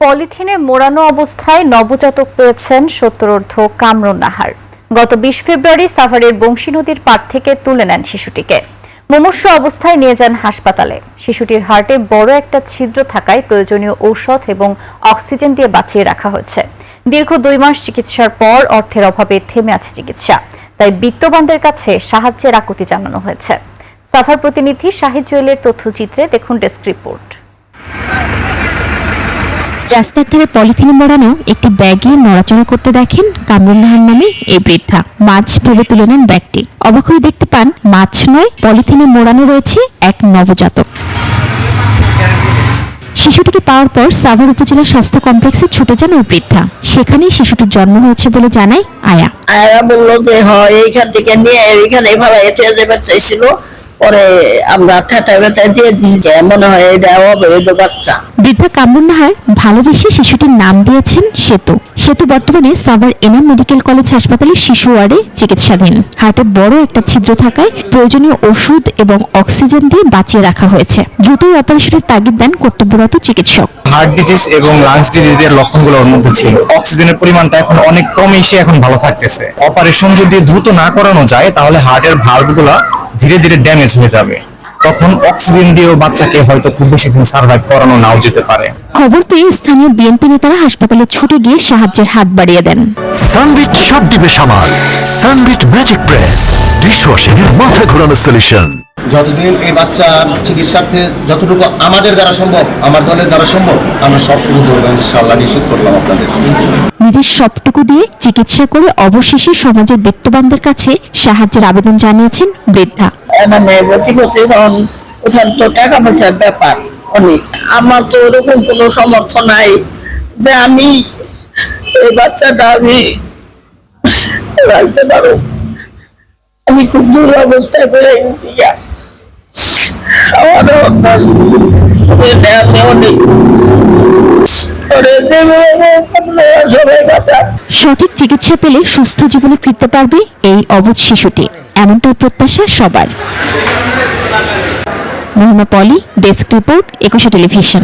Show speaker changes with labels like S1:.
S1: পলিথিনে মোড়ানো অবস্থায় নবজাতক পেয়েছেন সত্তরর্ধ কামরুন নাহার। গত বিশ ফেব্রুয়ারি সাভারের বংশী নদীর পাড় থেকে তুলে নেন শিশুটিকে। মুমূর্ষ অবস্থায় নিয়ে যান হাসপাতালে। শিশুটির হার্টে বড় একটা ছিদ্র থাকায় প্রয়োজনীয় ঔষধ এবং অক্সিজেন দিয়ে বাঁচিয়ে রাখা হয়েছে। দীর্ঘ দুই মাস চিকিৎসার পর অর্থের অভাবে থেমে আছে চিকিৎসা। তাই বিত্তবানদের কাছে সাহায্যের আকুতি জানানো হয়েছে। সাভার প্রতিনিধি শাহিদ জুয়েলের তথ্যচিত্রে দেখুন ডেস্ক রিপোর্ট।
S2: রাস্তার ধারে পলিথিনে মোড়ানো একটি ব্যাগে নড়াচড়া করতে দেখেন কামরুল নাহার নামে এই বৃদ্ধা। মাছ ভেবে তুলে নেন ব্যাগটি। অবাক হয়ে দেখতে পান, মাছ নয়, পলিথিনে মোড়ানো রয়েছে এক নবজাতক। শিশুটিকে পাওয়ার পর সাভার উপজেলা স্বাস্থ্য কমপ্লেক্সে ছুটে যান ওই বৃদ্ধা। সেখানেই শিশুটির জন্ম হয়েছে বলে জানায় আয়া।
S3: আয়া বলল যে হয় এইখান থেকে নিয়ে এইখানে ভাড়া এসে দেবার চাইছিল। পরে আমরা খাতায় ব্যথায় দিয়ে দিয়েছি মনে হয় এটা অবৈধ বাচ্চা
S2: বৃদ্ধা কামরুন নাহার ভালোবেসে শিশুটির নাম দিয়েছেন সেতু। সেতু বর্তমানে সাভার এনাম মেডিকেল কলেজ হাসপাতালের শিশু ওয়ার্ডে চিকিৎসাধীন। হার্টে বড় একটা ছিদ্র থাকায় প্রয়োজনীয় ওষুধ এবং অক্সিজেন দিয়ে বাঁচিয়ে রাখা হয়েছে। দ্রুতই অপারেশনের তাগিদ দেন কর্তব্যরত চিকিৎসক।
S4: হার্ট ডিজিজ এবং লাংস ডিজিজের লক্ষণগুলো ওর মধ্যে ছিল। অক্সিজেনের পরিমাণটা এখন অনেক কমে এসে এখন ভালো থাকতেছে। অপারেশন যদি দ্রুত না করানো যায় তাহলে হার্টের ভালভগুলো ধীরে ধীরে ড্যামেজ হয়ে যাবে। তখন অক্সিজেন দিয়েও বাচ্চাকে হয়তো খুব বেশি দিন সার্ভাইভ করানো নাও যেতে পারে।
S2: খবর পেয়ে স্থানীয় বিএনপি নেতারা হাসপাতালে ছুটে গিয়ে সাহায্যের হাত বাড়িয়ে দেন।
S5: সানবিট সব দিবে সামাল। সানবিট ম্যাজিক প্রেস ডিশওয়াশিং এর মাথা ঘোরানো সলিউশন
S6: যতদিন এই বাচ্চার চিকিৎসার্থে যতটুকু আমাদের দ্বারা সম্ভব আমার দলের দ্বারা সম্ভব আমরা সবটুকু ধরবো ইনশাল্লাহ নিশ্চিত করলাম আপনাদের।
S2: নিজের সবটুকু দিয়ে চিকিৎসা করে অবশেষে সমাজের বিত্তবানদের কাছে সাহায্যের আবেদন জানিয়েছেন বৃদ্ধা।
S3: মানে ওখান তো টাকা পয়সার ব্যাপার অনেক। আমার তো ওরকম কোনো সমর্থ নাই যে আমি এই বাচ্চাটা আমি রাখতে পারো আমি খুব দূর অবস্থায় বেড়ে গেছি।
S2: সঠিক চিকিৎসা পেলে সুস্থ জীবনে ফিরতে পারবে এই অবধ শিশুটি। এমনটাই প্রত্যাশা সবার। Mahima Poli, desk report, Ekushey television.